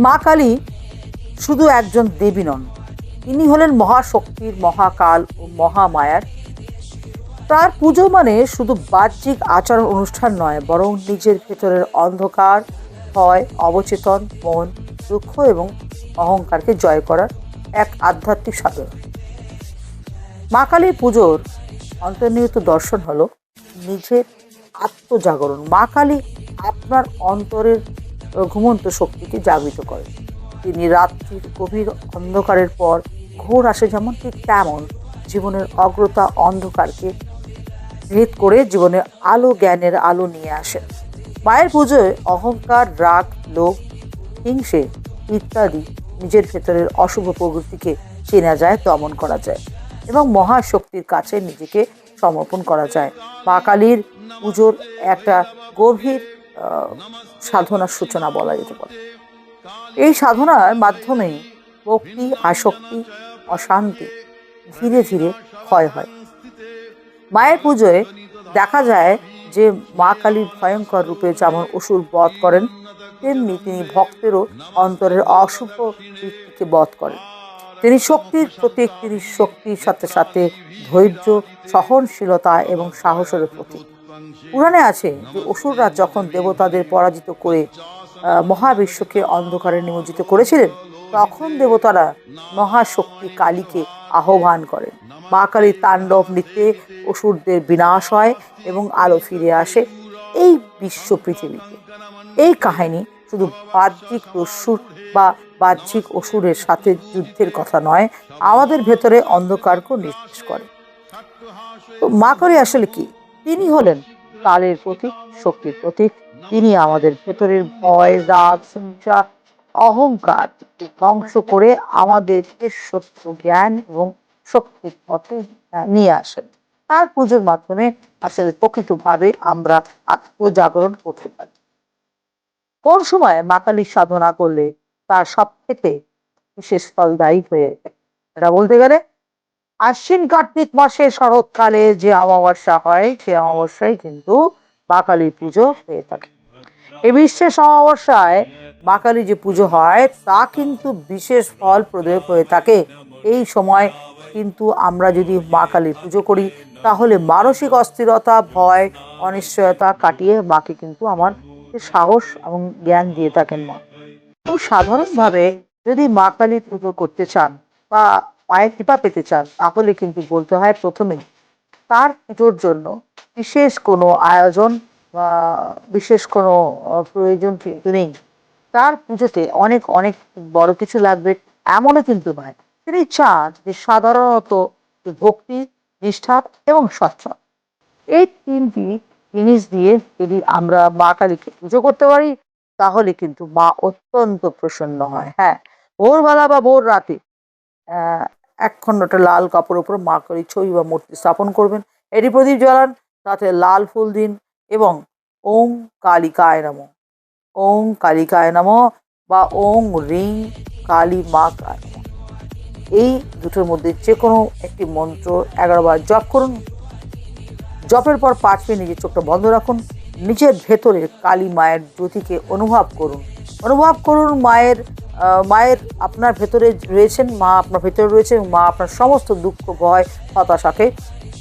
মা কালী শুধু একজন দেবী নন তিনি হলেন মহাশক্তির মহাকাল ও মহামায়ার। তার পুজো মানে শুধু বাহ্যিক আচরণ অনুষ্ঠান নয়, বরং নিজের ভেতরের অন্ধকার, ভয়, অবচেতন, মন, দুঃখ এবং অহংকারকে জয় করার এক আধ্যাত্মিক সাধন। মা কালীর পুজোর অন্তর্নিহিত দর্শন হলো নিজের আত্মজাগরণ। মা কালী আপনার অন্তরের ঘুমন্ত শক্তিকে জাগৃত করেন তিনি রাত্রির গভীর অন্ধকারের পর ঘোর আসে যেমন ঠিক তেমন। জীবনের অগ্রতা অন্ধকারকে ভেদ করে জীবনে আলো জ্ঞানের আলো নিয়ে আসেন মায়ের পুজোয় অহংকার, রাগ, লোভ, হিংসে ইত্যাদি নিজের ভেতরের অশুভ প্রবৃত্তিকে চেনা যায়, দমন করা যায় এবং মহাশক্তির কাছে নিজেকে সমর্পণ করা যায়। মা কালীর পুজোর একটা গভীর সাধনার সূচনা বলা যেতে পারে। এই সাধনার মাধ্যমে ভক্তি, আসক্তি, অশান্তি ধীরে ধীরে ক্ষয় হয়। মায়ের পুজোয় দেখা যায় যে মা কালীর ভয়ঙ্কর রূপে যেমন অসুর বধ করেন, তেমনি তিনি ভক্তেরও অন্তরের অশুভ বৃত্তিকে বধ করেন। তিনি শক্তির প্রতীক, তিনি শক্তির সাথে সাথে ধৈর্য, সহনশীলতা এবং সাহসের প্রতীক। পুরাণে আছে যে অসুররা যখন দেবতাদের পরাজিত করে মহাবিশ্বকে অন্ধকারে নিমজ্জিত করেছিলেন, তখন দেবতারা মহাশক্তি কালীকে আহ্বান করেন। মা কালীর তাণ্ডব নৃত্যে অসুরদের বিনাশ হয় এবং আলো ফিরে আসে এই বিশ্ব পৃথিবীতে। এই কাহিনী শুধু বাহ্যিক অসুর বা বাহ্যিক অসুরের সাথে যুদ্ধের কথা নয়, আমাদের ভেতরে অন্ধকারকেও নির্দেশ করে। তো মা কালী আসলে কি? তিনি হলেন কালের প্রতীক, শক্তির প্রতীক। তিনি আমাদের ভেতরের ভয়, রাগ, হিংসা, অহংকার ধ্বংস করে আমাদেরকে সত্য জ্ঞান এবং শক্তির পথে নিয়ে আসেন। তার পুজোর মাধ্যমে আসলে প্রকৃতভাবে আমরা আত্মজাগরণ করতে পারি। কোন সময় মা কালীর সাধনা করলে তার সব থেকে বিশেষ ফলদায়ী হয়ে? এটা বলতে গেলে আশ্বিন কার্তিক মাসে শরৎকালে যে অমাবস্যা হয়, সে অমাবস্যায় কিন্তু মা কালীর পুজো হয়ে থাকে। এই বিশেষ অমাবস্যায় মা কালীর যে পুজো হয়, তা কিন্তু বিশেষ ফল প্রদায়ক হয়ে থাকে। এই সময় কিন্তু আমরা যদি মা কালীর পুজো করি, তাহলে মানসিক অস্থিরতা, ভয়, অনিশ্চয়তা কাটিয়ে মাকে কিন্তু আমার সাহস এবং জ্ঞান দিয়ে থাকেন মা। খুব সাধারণভাবে যদি মা কালীর পুজো করতে চান বা মায়ের কৃপা পেতে চান, তাহলে কিন্তু বলতে হয় প্রথমে তার পুজোর জন্য বিশেষ কোনো আয়োজন বা বিশেষ কোনো প্রয়োজন নেই। তার পুজোতে অনেক অনেক বড় কিছু লাগবে এমনও কিন্তু নয়। তিনি চান যে সাধারণত ভক্তি, নিষ্ঠা এবং স্বচ্ছল এই তিনটি জিনিস দিয়ে যদি আমরা মা কালীকে পুজো করতে পারি, তাহলে কিন্তু মা অত্যন্ত প্রসন্ন হয়। হ্যাঁ ভোরবেলা বা ভোর রাতে আহ, এক খণ্ডটা লাল কাপড়ের উপর মা কালীর ছবি বা মূর্তি স্থাপন করবেন। এটি প্রদীপ জ্বালান তাতে লাল ফুল দিন এবং ওম কালিকায় নম। ওম কালিকায় নম বা ওম রিং কালী মা কায় এই দুটোর মধ্যে যে কোনো একটি মন্ত্র এগারো বার জপ করুন। জপের পর পাঁচ নিজের চোখটা বন্ধ রাখুন। নিজের ভেতরে কালী মায়ের জ্যোতিকে অনুভব করুন। অনুভব করুন মায়ের মায়ের আপনার ভেতরে রয়েছেন, মা আপনার ভেতরে রয়েছে মা আপনার সমস্ত দুঃখ, ভয়, হতাশাকে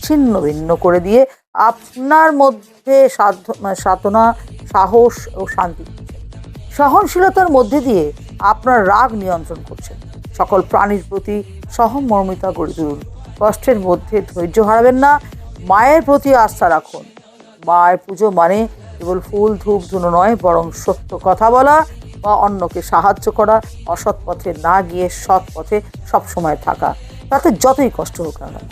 ছিন্ন ভিন্ন করে দিয়ে আপনার মধ্যে মানে সাধনা, সাহস ও শান্তি, সহনশীলতার মধ্যে দিয়ে আপনার রাগ নিয়ন্ত্রণ করছেন। সকল প্রাণীর প্রতি সহমর্মিতা গড়ে তুলুন। কষ্টের মধ্যে ধৈর্য হারাবেন না। মায়ের প্রতি আস্থা রাখুন। মায়ের পুজো মানে কেবল ফুল, ধূপ, ধুনো নয়, বরং সত্য কথা বলা। বা অন্যকে সাহায্য করা, অসৎ পথে না গিয়ে সৎ পথে সবসময় থাকা। তাতে যতই কষ্ট হোক না কেন।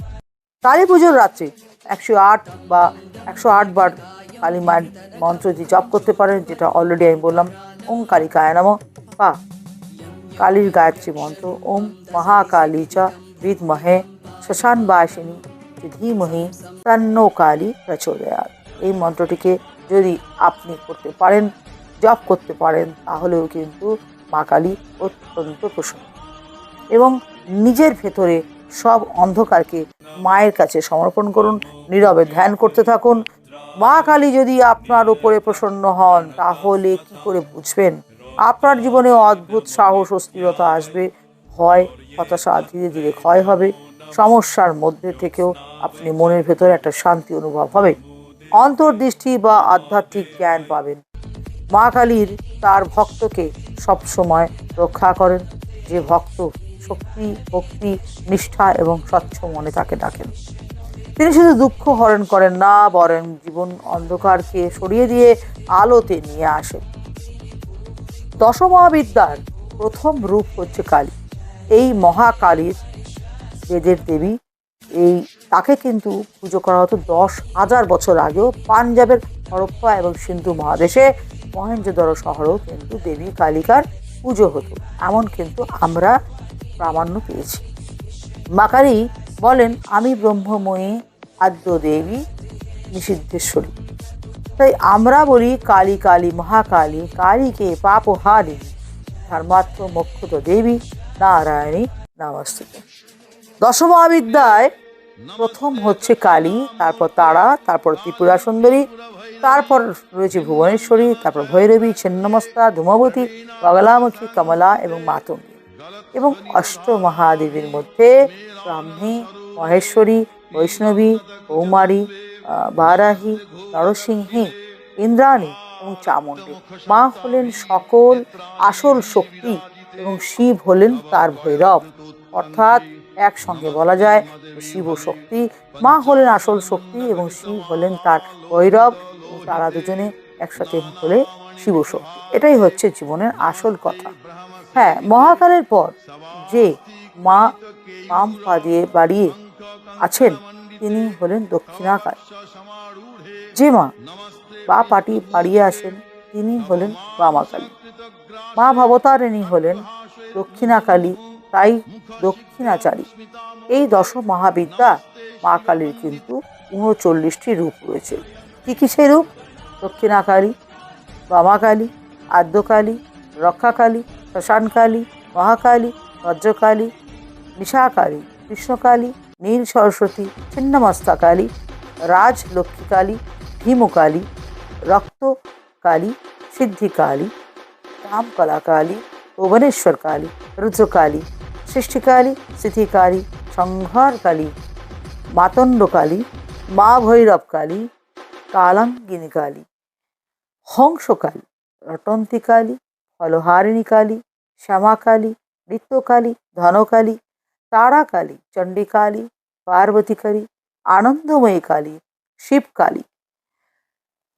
কালী পুজোর রাত্রে একশো আট বা একশো আট বার কালী মায়ের মন্ত্রটি জপ করতে পারেন, যেটা অলরেডি আমি বললাম, ওম কালিকায় নম বা কালীর গায়ত্রী মন্ত্র, ওম মহাকালী চ বিদমহে শ্মশান বাসিনী ধীমহি তন্ন কালী প্রচোদয়াত। এই মন্ত্রটিকে যদি আপনি করতে পারেন জপ করতে পারেন, তাহলেও কিন্তু মা কালী অত্যন্ত প্রসন্ন। এবং নিজের ভেতরে সব অন্ধকারকে মায়ের কাছে সমর্পণ করুন, নীরবে ধ্যান করতে থাকুন। মা কালী যদি আপনার উপরে প্রসন্ন হন, তাহলে কি করে বুঝবেন? আপনার জীবনে অদ্ভুত সাহস অস্থিরতা আসবে, ভয়, হতাশা ধীরে ধীরে ক্ষয় হবে। সমস্যার মধ্যে থেকেও আপনি মনের ভেতরে একটা শান্তি অনুভব হবে। অন্তর্দৃষ্টি বা আধ্যাত্মিক জ্ঞান পাবেন। মা কালীর তার ভক্তকে সবসময় রক্ষা করেন। যে ভক্ত শক্তি, ভক্তি, নিষ্ঠা এবং স্বচ্ছ মনে তাকে ডাকেন। তিনি শুধু দুঃখ হরণ করেন না, বরং জীবন অন্ধকারকে সরিয়ে দিয়ে আলোতে নিয়ে আসেন। দশমহাবিদ্যার প্রথম রূপ হচ্ছে কালী। এই মহাকালীর বেদের দেবী, এই তাকে কিন্তু পুজো করা হতো দশ হাজার বছর আগেও। পাঞ্জাবের হরপ্পা এবং সিন্ধু মহাদেশে মহেঞ্জোদড়ো শহরেও কিন্তু দেবী কালিকার পুজো হতো, এমন কিন্তু আমরা প্রামাণ্য পেয়েছি। মা কালী বলেন, আমি ব্রহ্মময়ী, আদ্য দেবী, নিষিদ্ধেশ্বরী। তাই আমরা বলি, কালী কালী, মহাকালী কালীকে পাপহারিণী ধর্মাত্ম মোক্ষত দেবী, নারায়ণী নমস্তুতে দশমহাবিদ্যায় প্রথম হচ্ছে কালী, তারপর তারা, তারপর ত্রিপুরা সুন্দরী তারপর রয়েছে ভুবনেশ্বরী, তারপর ভৈরবী, ছিন্নমস্তা, ধূমবতী, বগলামুখী, কমলা এবং মাতঙ্গী। এবং অষ্ট মহাদেবীর মধ্যে ব্রাহ্মী, মহেশ্বরী, বৈষ্ণবী, কৌমারী বারাহী, নরসিংহী, ইন্দ্রাণী এবং চামুণ্ডী। মা হলেন সকল আসল শক্তি এবং শিব হলেন তার ভৈরব। অর্থাৎ একসঙ্গে বলা যায় শিব শক্তি মা হলেন আসল শক্তি এবং শিব হলেন তার ভৈরব। তারা দুজনে একসাথে হলে শিবশক্তি এটাই হচ্ছে জীবনের আসল কথা। হ্যাঁ মহাকালের পর যে মা বাম পা দিয়ে বাড়িয়ে আছেন, তিনি হলেন দক্ষিণাকাল। যে মা বা পাটি বাড়িয়ে আসেন, তিনি হলেন বামাকালী। মা ভবতারিণী হলেন দক্ষিণাকালী, তাই দক্ষিণাচারী। এই দশ মহাবিদ্যা মা কালীর কিন্তু উনচল্লিশটি রূপ রয়েছে। কী কী সেই রূপ? দক্ষিণাকালী, বামাকালী, আদ্যকালী, রক্ষাকালী, শ্মশানকালী, মহাকালী, বজ্রকালী, নিশাকালী, কৃষ্ণকালী, নীল সরস্বতী, ছিন্নমস্তাকালী রাজ লক্ষ্মীকালী ভীমকালী, রক্তকালী, সিদ্ধিকালী কামকলাকালী ভুবনেশ্বর কালী রুদ্রকালী, সৃষ্টিকালী স্থিতিকালী সংহারকালী, মাতণ্ডকালী, মা ভৈরবকালী কালাঙ্গিনী কালী হংসকালী, রটন্তিকালী ফলহারিণী কালী শ্যামাকালী, নৃত্যকালী, ধনকালী, তারাকালী, চণ্ডীকালী, পার্বতীকালী আনন্দময়ী কালী শিবকালী,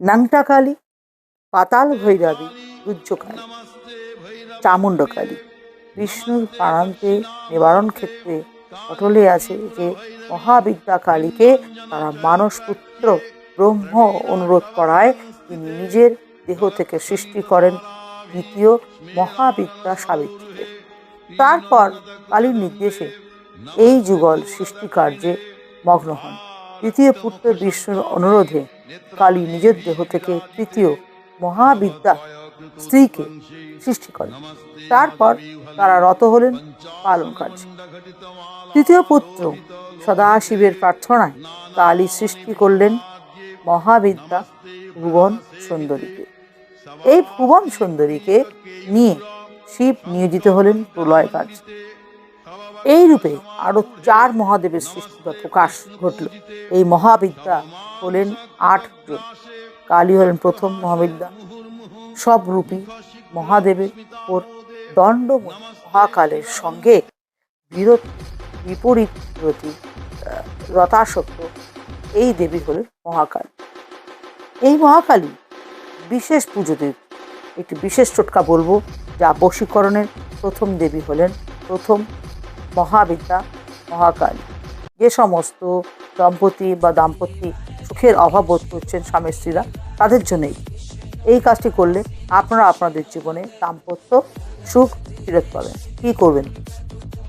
নাংটাকালী পাতাল ভৈরবী গুজ্জকালী চামুণ্ডকালী, বিষ্ণুর প্রাণান্তে নিবারণ ক্ষেত্রে অটলে আছে যে মহাবিদ্যা কালীকে তারা মানসপুত্র ব্রহ্ম অনুরোধ করায় তিনি নিজের দেহ থেকে সৃষ্টি করেন দ্বিতীয় মহাবিদ্যা সাবিত্রীকে। তারপর কালীর নির্দেশে এই যুগল সৃষ্টি কার্যে মগ্ন হন। তৃতীয় পুত্র বিষ্ণুর অনুরোধে কালী নিজের দেহ থেকে তৃতীয় মহাবিদ্যা স্ত্রীকে সৃষ্টি করেন। তারপর তারা রত হলেন পালন কার্যে। তৃতীয় পুত্র সদাশিবের প্রার্থনায় কালী সৃষ্টি করলেন মহাবিদ্যা ভুবন সুন্দরীকে। এই ভুবন সুন্দরীকে নিয়ে শিব নিয়োজিত হলেন প্রলয় কাজ এই রূপে আরও চার মহাদেবের সৃষ্টি বা প্রকাশ ঘটল। এই মহাবিদ্যা হলেন আট জন। কালী হলেন প্রথম মহাবিদ্যা। সব রূপী মহাদেবের ওর দণ্ড মহাকালের সঙ্গে বিরোধ, বিপরীত প্রতি রতাসক্ত এই দেবী হলেন মহাকাল। এই মহাকালী বিশেষ পুজোতে একটি বিশেষ টোটকা বলব, যা বশীকরণের প্রথম দেবী হলেন প্রথম মহাবিদ্যা মহাকালী। যে সমস্ত দম্পতি বা দাম্পত্য সুখের অভাব বোধ করছেন স্বামী স্ত্রীরা, তাদের জন্যই এই কাজটি করলে আপনারা আপনাদের জীবনে দাম্পত্য সুখ ফিরত পাবেন। কী করবেন?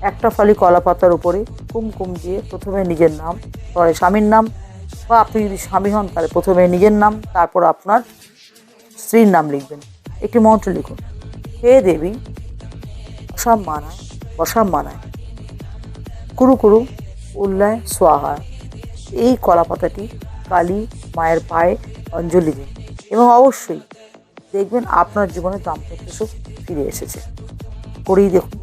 একটা ফালি কলা পাতার উপরে কুমকুম দিয়ে প্রথমে নিজের নাম, পরে স্বামীর নাম বা আপনি যদি স্বামী হন, তাহলে প্রথমে নিজের নাম, তারপর আপনার স্ত্রীর নাম লিখবেন। একটি মন্ত্র লিখুন। হে দেবী, অসাম মানায় অসাম মানায়। কুরু কুরু, উল্লায় সোয়াহা এই কলা পাতাটি কালী মায়ের পায়ে অঞ্জলি দিন। এবং অবশ্যই দেখবেন আপনার জীবনে দাম্পত্য সুখ ফিরে এসেছে। করেই দেখুন।